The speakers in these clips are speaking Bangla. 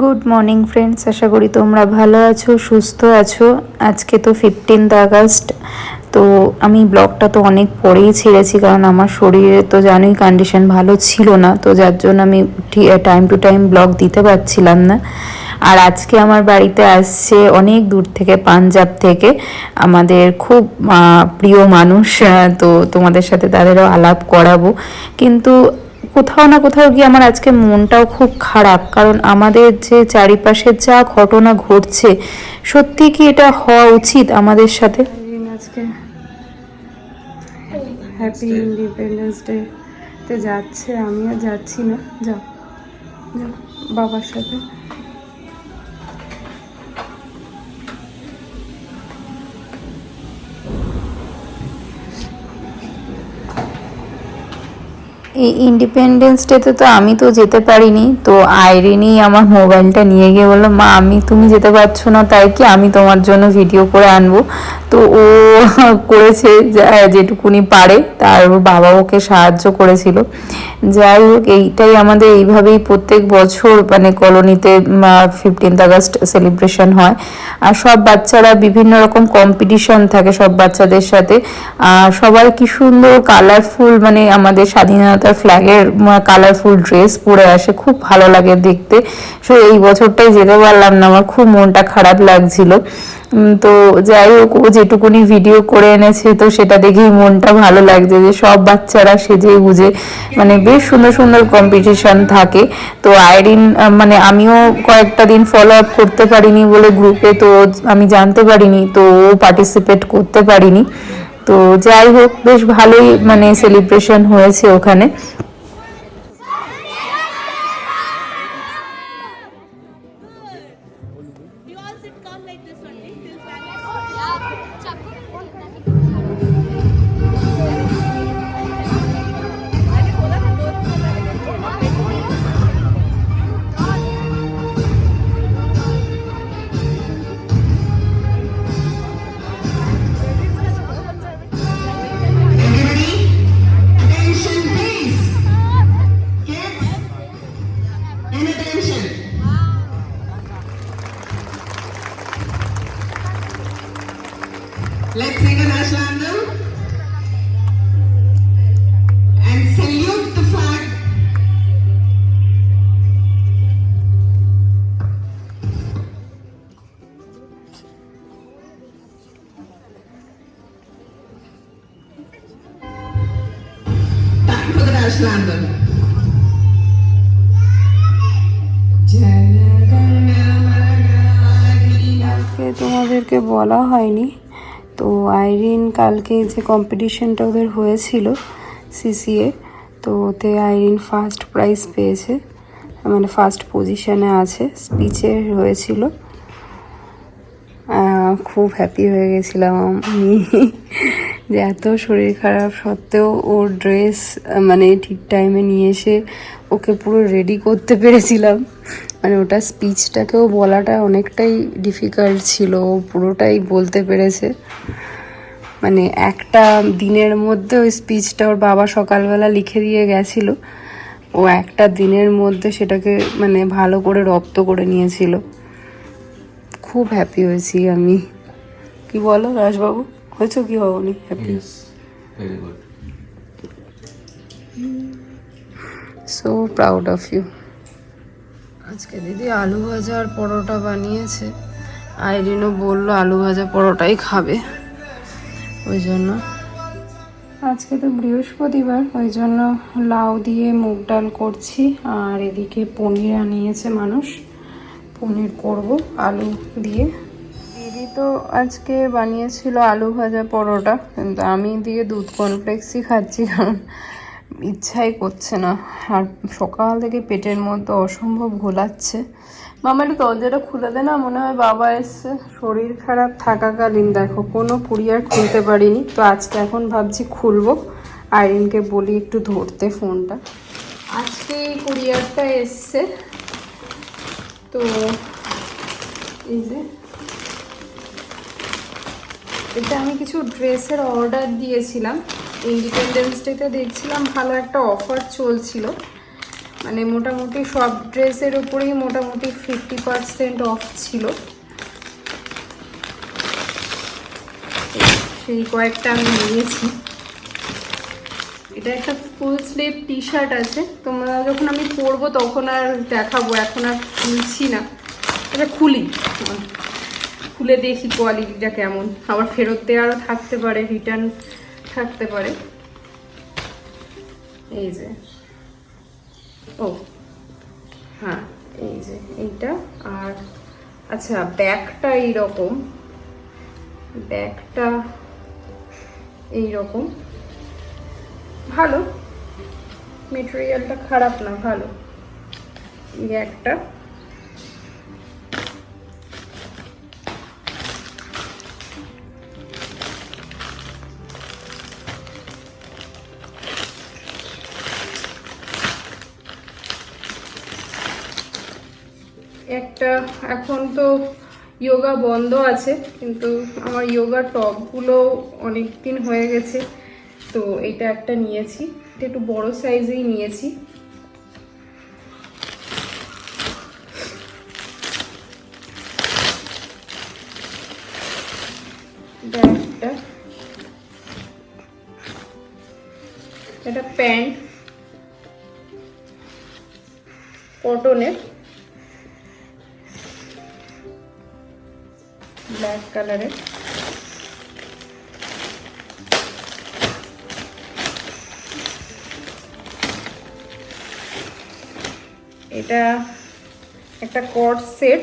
গুড মর্নিং ফ্রেন্ডস আশা করি তোমরা ভালো আছো, সুস্থ আছো। আজকে তো ফিফটিন্থ আগস্ট, তো আমি ব্লগটা তো অনেক পরেই ছেড়েছি, কারণ আমার শরীরে তো জানোই কন্ডিশন ভালো ছিল না, তো যার জন্য আমি টাইম টু টাইম ব্লগ দিতে পারছিলাম না। আর আজকে আমার বাড়িতে আসছে অনেক দূর থেকে, পাঞ্জাব থেকে, আমাদের খুব প্রিয় মানুষ তো তোমাদের সাথে তাদেরও আলাপ করাবো। কিন্তু কোথাও না কোথাও গিয়ে আমার আজকে মনটাও খুব খারাপ। কারণ আমাদের যে চারিপাশে যা ঘটনা ঘটছে, সত্যি কি এটা হওয়া উচিত আমাদের সাথে? আজকে হ্যাপি ইন্ডিপেন্ডেন্স ডে তে যাচ্ছে, আমিও যাচ্ছি না। যা বাবার সাথে। এই ইন্ডিপেন্ডেন্স ডেতে তো আমি তো যেতে পারিনি, তো আইরিনই আমার মোবাইলটা নিয়ে গিয়ে বলল, মা, আমি তুমি যেতে পারছ না, তাই কি আমি তোমার জন্য ভিডিও করে আনব? তো ও করেছে যেটুকুনি পারে, তার বাবা ওকে সাহায্য করেছিল। যাই হোক, এইটাই আমাদের এইভাবেই প্রত্যেক বছর মানে কলোনিতে ফিফটিন্থ আগস্ট সেলিব্রেশন হয়। আর সব বাচ্চারা বিভিন্ন রকম কম্পিটিশন থাকে সব বাচ্চাদের সাথে। সবাই কি সুন্দর কালারফুল মানে আমাদের স্বাধীনতার ফ্ল্যাগের কালারফুল ড্রেস পরে আসে, খুব ভালো লাগে দেখতে। সো এই বছরটাই যেতে পারলাম না, আমার খুব মনটা খারাপ লাগছিল। তো যাই হোক, ও যেটুকুনি ভিডিও করে এনেছে, তো সেটা দেখেই মনটা ভালো লাগছে যে সব বাচ্চারা সেজে গুজে মানে বেশ সুন্দর সুন্দর কম্পিটিশন থাকে। তো আইরিন মানে আমিও কয়েকটা দিন ফলো আপ করতে পারিনি বলে গ্রুপে তো আমি জানতে পারিনি, তো ও পার্টিসিপেট করতে পারিনি। তো যাই হোক বেশ ভালোই মানে সেলিব্রেশন হয়েছে ওখানে। কালকে তোমাদেরকে বলা হয়নি। তো আইরিন কালকে যে কম্পিটিশনটা ওদের হয়েছিল সিসিএ তো ওতে আইরিন ফার্স্ট প্রাইজ পেয়েছে। মানে ফার্স্ট পজিশনে আছে। স্পিচে হয়েছিল। খুব হ্যাপি হয়ে গেছিলাম আমি। যে এত শরীর খারাপ সত্ত্বেও ওর ড্রেস মানে ঠিক টাইমে নিয়ে এসে ওকে পুরো রেডি করতে পেরেছিলাম। মানে ওটা স্পিচটাকেও বলাটা অনেকটাই ডিফিকাল্ট ছিল, ও পুরোটাই বলতে পেরেছে। মানে একটা দিনের মধ্যে ওই স্পিচটা ওর বাবা সকালবেলা লিখে দিয়ে গেছিল। ও একটা দিনের মধ্যে সেটাকে মানে ভালো করে রপ্ত করে নিয়েছিল। খুব হ্যাপি হয়েছি আমি। কি বলো রাজবাবু? হয়েছো কি হবনি happy Yes, very good. So proud of you আজকে দিদি আলু ভাজা আর পরোটা বানিয়েছে। আইরিনও বলল আলু ভাজা পরোটাই খাবে। ওই জন্য। আজকে তো বৃহস্পতিবার ওই জন্য লাউ দিয়ে মুগ ডাল করছি আর এদিকে পনির আনিয়েছে মানুষ। পনির করব আলু দিয়ে। দিদি তো আজকে বানিয়েছিল আলু ভাজা পরোটা, কিন্তু আমি দিয়ে দুধ কর্নফ্লেক্সই খাচ্ছি কারণ ইচ্ছাই করছে না। আর সকাল থেকে পেটের মধ্যে অসম্ভব ঘোলাচ্ছে। মামা একটু দরজাটা খুলে দে না, মনে হয় বাবা এসছে। শরীর খারাপ থাকাকালীন, দেখো, কোনো কুরিয়ার খুলতে পারিনি। তো আজকে এখন ভাবছি খুলবো। আইরিনকে বলি একটু ধরতে ফোনটা। আজকে এই কুরিয়ারটা এসছে। তো এই যে এটা আমি কিছু ড্রেসের অর্ডার দিয়েছিলাম। ইন্ডিপেন্ডেন্স ডেতে দেখছিলাম, ভালো একটা অফার চলছিল। মানে মোটামুটি সব ড্রেসের উপরেই মোটামুটি ফিফটি পার্সেন্ট অফ ছিল। সেই কয়েকটা আমি নিয়েছি। এটা একটা ফুল স্লিভ টি শার্ট আছে। তোমরা যখন আমি পরবো তখন আর দেখাবো, এখন আর খুলছি না। এটা খুলি। খুলে দেখি কোয়ালিটিটা কেমন। আবার ফেরত দেওয়ারও থাকতে পারে রিটার্ন থাকতে পারে। এই যে। ও হ্যাঁ এই যে এইটা। আর আচ্ছা ব্যাগটা এইরকম। ব্যাগটা এইরকম। ভালো। মেটেরিয়ালটা খারাপ না, ভালো। এই একটা। একটা, এখন তো যোগা বন্ধ আছে, কিন্তু আমার যোগা টপগুলো অনেক দিন হয়ে গেছে, তো এটা একটা নিয়েছি। এটা একটু বড় সাইজেই নিয়েছি। একটা। এটা প্যান্ট। কটনের। ব্ল্যাক কালারের। এটা একটা কট সেট।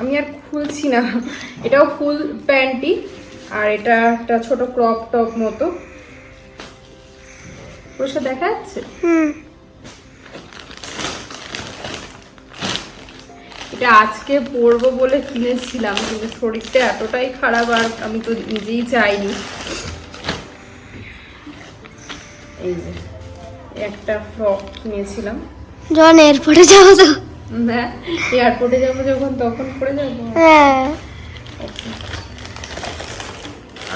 আমি আর খুলছি না। এটাও ফুল প্যান্টি, আর এটা একটা ছোট ক্রপ টপ মতো। দেখা যাচ্ছে? এটা আজকে পরবো বলে কিনেছিলাম কিন্তু শরীরটা এতটাই খারাপ আর আমি তো নিজেই চাইনি। এই যে একটা ফ্রক কিনেছিলাম। যখন এয়ারপোর্টে যাব তো। হ্যাঁ এয়ারপোর্টে যাব যখন তখন পরে যাব? হ্যাঁ।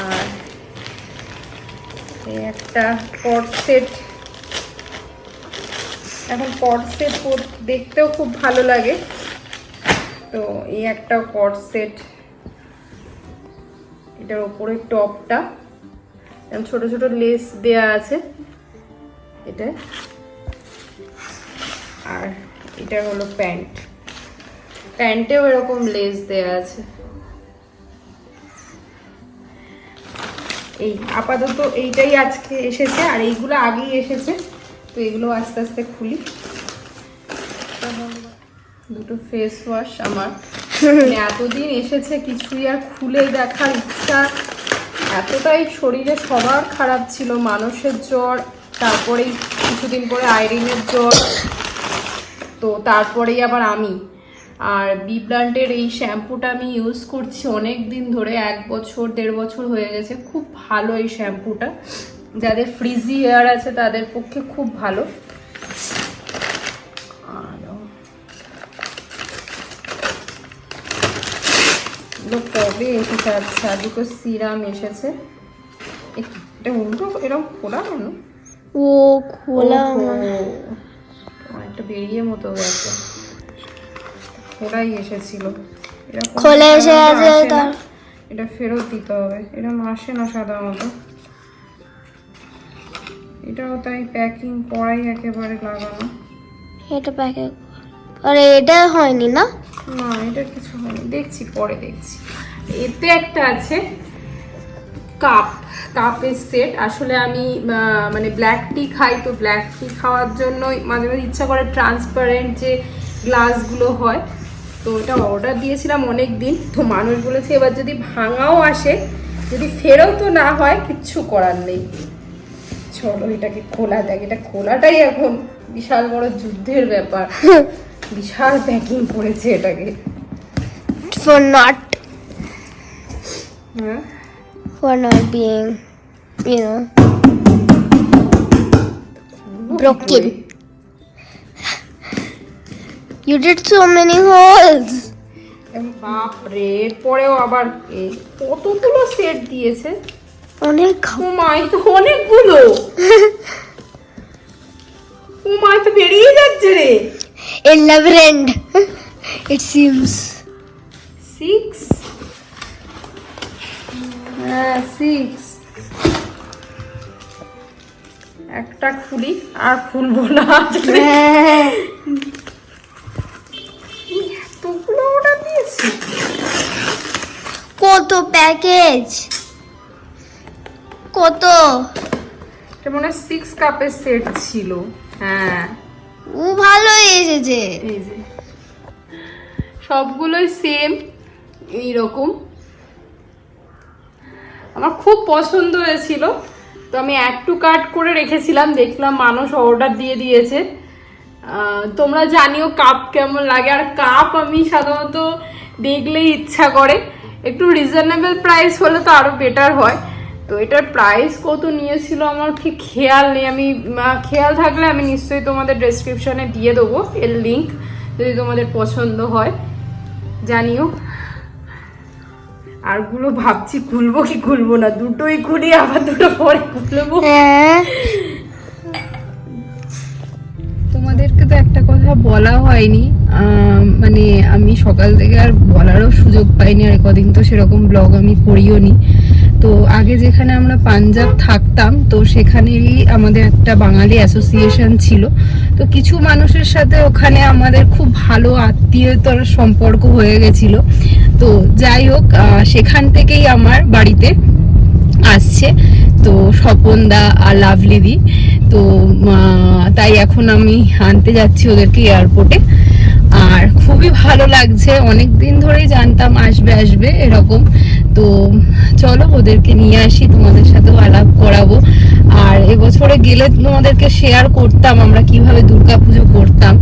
আর এই একটা পট সেট। এখন পট সেট দেখতেও খুব ভালো লাগে। তো এই একটা কট সেট এটার ওপরে টপটা ছোট ছোট লেস দেয়া আছে, এটা। আর এটা হলো প্যান্ট। প্যান্টেও এরকম লেস দেয়া আছে। এই আপাতত এইটাই আজকে এসেছে, আর এইগুলো আগেই এসেছে, তো এগুলো আস্তে আস্তে খুলি। দুটো ফেস ওয়াশ আমার। মানে এতদিন এসেছে, কিছুই আর খুলে দেখার ইচ্ছা। এতটাই শরীরে সবার খারাপ ছিল, মানুষের জ্বর, তারপরেই কিছুদিন পরে আইরিনের জ্বর, তো তারপরেই আবার আমি। আর বি প্লান্টের এই শ্যাম্পুটা আমি ইউজ করছি অনেক দিন ধরে, এক বছর, দেড় বছর হয়ে গেছে। খুব ভালো এই শ্যাম্পুটা। যাদের ফ্রিজি হেয়ার আছে তাদের পক্ষে খুব ভালো আর এগুলো কবে এসেছে সিরাম এসেছে। এটা উল্টো এরকম খোলা কেন? ও খোলা অনেকটা বেরিয়ে মতো গেছে। খোলাই এসেছিল। খোলা এসে আছে এটা। ফেরত দিতে হবে। এরকম আসে না সাধারণত। এটাও তাই প্যাকিং করাই একেবারে লাগানো। এটা প্যাকে আরে এটা হয়নি না? না, এটা কিছু হয়নি। দেখছি, পরে দেখছি। এতে একটা আছে কাপ, কাপের সেট। আসলে আমি মানে ব্ল্যাক টি খাই, তো ব্ল্যাক টি খাওয়ার জন্য মাঝে মাঝে ইচ্ছা করে ট্রান্সপারেন্ট যে গ্লাসগুলো হয়, তো এটা অর্ডার দিয়েছিলাম অনেক দিন তো মানুষ বলেছে, এবার যদি ভাঙাও আসে, যদি ফেরতও না হয়, কিচ্ছু করার নেই। চলো, এটাকে খোলা দেখ, এটা খোলাটাই এখন বিশাল বড় যুদ্ধের ব্যাপার। বিশাল প্যাকিং করেছে এটাকে। For not for not being, you know, broken. You did so many holes. বাপরে পরেও আবার কতগুলো সেট দিয়েছে? অনেক মাই তো অনেকগুলো। never end. it seems. Six হ্যাঁ সিক্স একটা খুলি আর খুলবো না আজকে। এতগুলো অর্ডার দিয়েছি। কত প্যাকেজ কত? এটা মনে হয় সিক্স কাপের সেট ছিল। হ্যাঁ। ও ভালোই এসেছে। এই সবগুলোই সেম এইরকম। আমার খুব পছন্দ হয়েছিল। তো আমি অ্যাড টু কার্ট করে রেখেছিলাম, দেখলাম মানুষ অর্ডার দিয়ে দিয়েছে। তোমরা জানিও কাপ কেমন লাগে। আর কাপ আমি সাধারণত দেখলেই ইচ্ছা করে। একটু রিজনেবল প্রাইস হলে তো আরও বেটার হয়। তো এটার প্রাইস কত নিয়েছিল আমার ঠিক খেয়াল নেই। আমি খেয়াল থাকলে আমি নিশ্চয়ই তোমাদের ডেসক্রিপশনে দিয়ে দেবো এর লিঙ্ক যদি তোমাদের পছন্দ হয়। জানিও। আরগুলো ভাবছি খুলবো কি খুলবো না দুটোই খুলি আবার দুটো পরে খুলবো। হ্যাঁ। তোমাদেরকে তো একটা কথা বলা হয়নি মানে আমি সকাল থেকে আর বলারও সুযোগ পাইনি আর কদিন তো সেরকম ব্লগ আমি করিও নি তো আগে যেখানে আমরা পাঞ্জাব থাকতাম, তো সেখানেরই আমাদের একটা বাঙালি অ্যাসোসিয়েশন ছিল। তো কিছু মানুষের সাথে ওখানে আমাদের খুব ভালো আত্মীয়তার সম্পর্ক হয়ে গেছিল। তো যাই হোক সেখান থেকেই আমার বাড়িতে আসছে। তো স্বপনদা আর লাভলিদি, তো তাই এখন আমি আনতে যাচ্ছি ওদেরকে এয়ারপোর্টে আর খুবই ভালো লাগছে অনেক দিন ধরেই জানতাম আসবে আসবে, এরকম। তো চলো ওদেরকে নিয়ে আসি, তোমাদের সাথেও আলাপ করাবো। আর এবছরে গেলে তোমাদেরকে শেয়ার করতাম আমরা কীভাবে দুর্গা পুজো করতাম।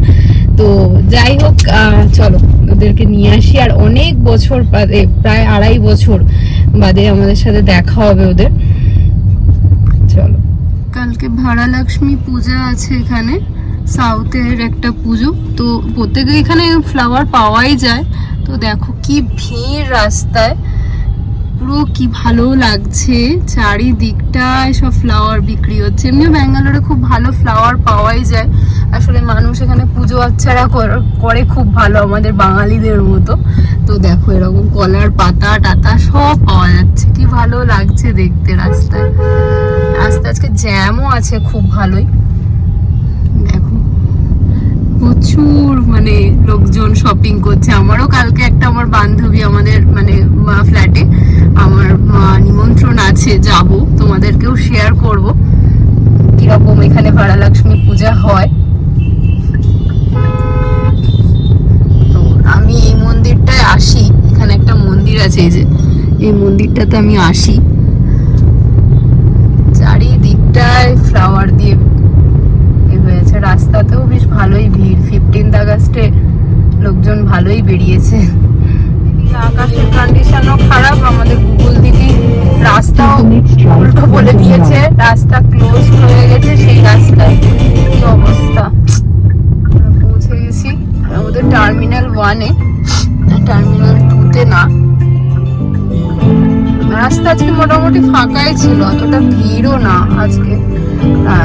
তো যাই হোক চলো ওদেরকে নিয়ে আসি। আর অনেক বছর বাদে, প্রায় আড়াই বছর বাদে আমাদের সাথে দেখা হবে ওদের। চলো। কালকে ভাড়া লক্ষ্মী পূজা আছে এখানে, সাউথের একটা পুজো। তো প্রত্যেকে এখানে ফ্লাওয়ার পাওয়াই যায়। তো দেখো কি ভিড় রাস্তায়। পুরো কি ভালো লাগছে। চারিদিকটায় সব ফ্লাওয়ার বিক্রি হচ্ছে। এমনিও ব্যাঙ্গালোরে খুব ভালো ফ্লাওয়ার পাওয়াই যায়। আসলে মানুষ এখানে পুজো আচ্ছারা কর- খুব ভালো আমাদের বাঙালিদের মতো। তো দেখো এরকম কলার পাতা, টাতা সব পাওয়া যাচ্ছে। কি ভালো লাগছে দেখতে রাস্তায়। রাস্তা আজকে জ্যামও আছে খুব ভালোই। দেখো, প্রচুর মানে লোকজন শপিং করছে। আমারও কালকে একটা আমার বান্ধবী আমাদের মানে ফ্ল্যাটে আমার নিমন্ত্রণ আছে, যাব। তোমাদেরকেও শেয়ার করব। কীরকম এখানে ভাড়ালক্ষ্মী পূজা হয়। তো আমি এই মন্দিরটায় আসি। এখানে একটা মন্দির আছে, এই যে, এই মন্দিরটাতে আমি আসি। চারিদিকটায় ফ্লাওয়ার দিয়ে হয়েছে। রাস্তাতেও বেশ ভালোই ভিড়। ফিফটিন্থ আগস্টে লোকজন ভালোই বেরিয়েছে। আকাশের কন্ডিশনও খারাপ, আমাদের গুগল দিদি রাস্তা উল্টো বলে দিয়েছে, রাস্তা ক্লোজ হয়ে গেছে, সেই রাস্তায় কি অবস্থা? পৌঁছে গেছি আমাদের টার্মিনাল ওয়ানে টার্মিনাল টুতে না। রাস্তা আজকে মোটামুটি ফাঁকাই ছিল, অতটা ভিড়ও না আজকে।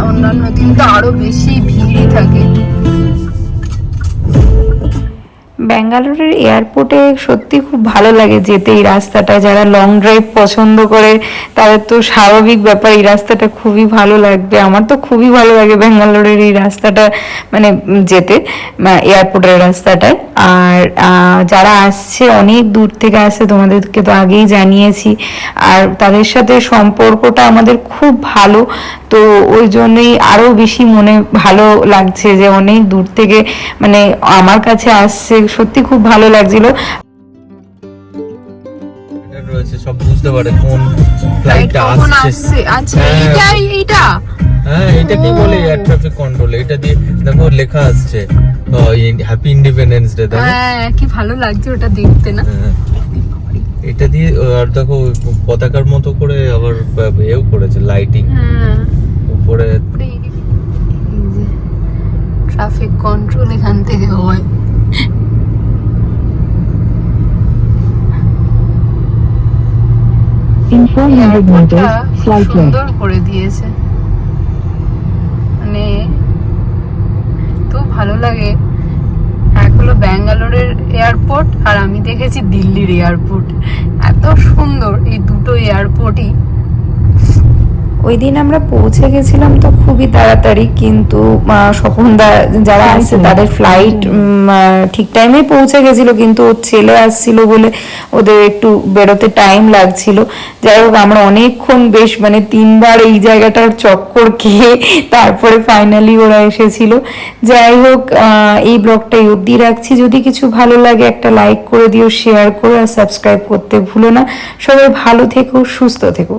অন্যান্য দিন তো আরও বেশি ভিড়ই থাকে। ব্যাঙ্গালোরের এয়ারপোর্টে সত্যি খুব ভালো লাগে যেতে এই রাস্তাটা। যারা লং ড্রাইভ পছন্দ করে, তাদের তো স্বাভাবিক ব্যাপার, এই রাস্তাটা খুবই ভালো লাগবে। আমার তো খুবই ভালো লাগে ব্যাঙ্গালোরের এই রাস্তাটা মানে যেতে এয়ারপোর্টের রাস্তাটায়। আর যারা আসছে, অনেক দূর থেকে আসছে, তোমাদেরকে তো আগেই জানিয়েছি। আর তাদের সাথে সম্পর্কটা আমাদের খুব ভালো, তো ওই জন্যই আরও বেশি মনে ভালো লাগছে যে অনেক দূর থেকে মানে আমার কাছে আসছে সত্যি খুব ভালো লাগছিল। রয়েছে সব বুঝতে পারে কোন ফ্লাইটটা আসছে। আসছে? আচ্ছা হ্যাঁ। এইটা হ্যাঁ এটা কি বলে? এয়ার ট্রাফিক কন্ট্রোল এটা দিয়ে দেখো লেখা আসছে। হ্যাপি ইন্ডিপেন্ডেন্স ডে হ্যাঁ কি ভালো লাগছে ওটা দেখতে না? হ্যাঁ। এটা দিয়ে আর দেখো পতাকার মতো করে আবার এও করেছে লাইটিং হ্যাঁ। উপরে ট্রাফিক কন্ট্রোল এখান থেকে হয়। in 400 meters slight সুন্দর করে দিয়েছে। মানে তো ভালো লাগে। এক হলো ব্যাঙ্গালোরের এয়ারপোর্ট আর আমি দেখেছি দিল্লির এয়ারপোর্ট। এত সুন্দর এই দুটো এয়ারপোর্টই। ওই দিন আমরা পৌঁছে গেছিলাম তো খুবই তাড়াতাড়ি কিন্তু স্বপনদা যারা আসছে তাদের ফ্লাইট ঠিক টাইমে পৌঁছে গেছিল কিন্তু ওর ছেলে আসছিল বলে ওদের একটু বেরোতে টাইম লাগছিল। যাই হোক আমরা অনেকক্ষণ বেশ মানে তিনবার এই জায়গাটার চক্কর খেয়ে তারপরে ফাইনালি ওরা এসেছিল। যাই হোক এই ব্লগটা এই অবধি রাখছি। যদি কিছু ভালো লাগে একটা লাইক করে দিও শেয়ার করো আর সাবস্ক্রাইব করতে ভুলো না। সবাই ভালো থেকো সুস্থ থেকো।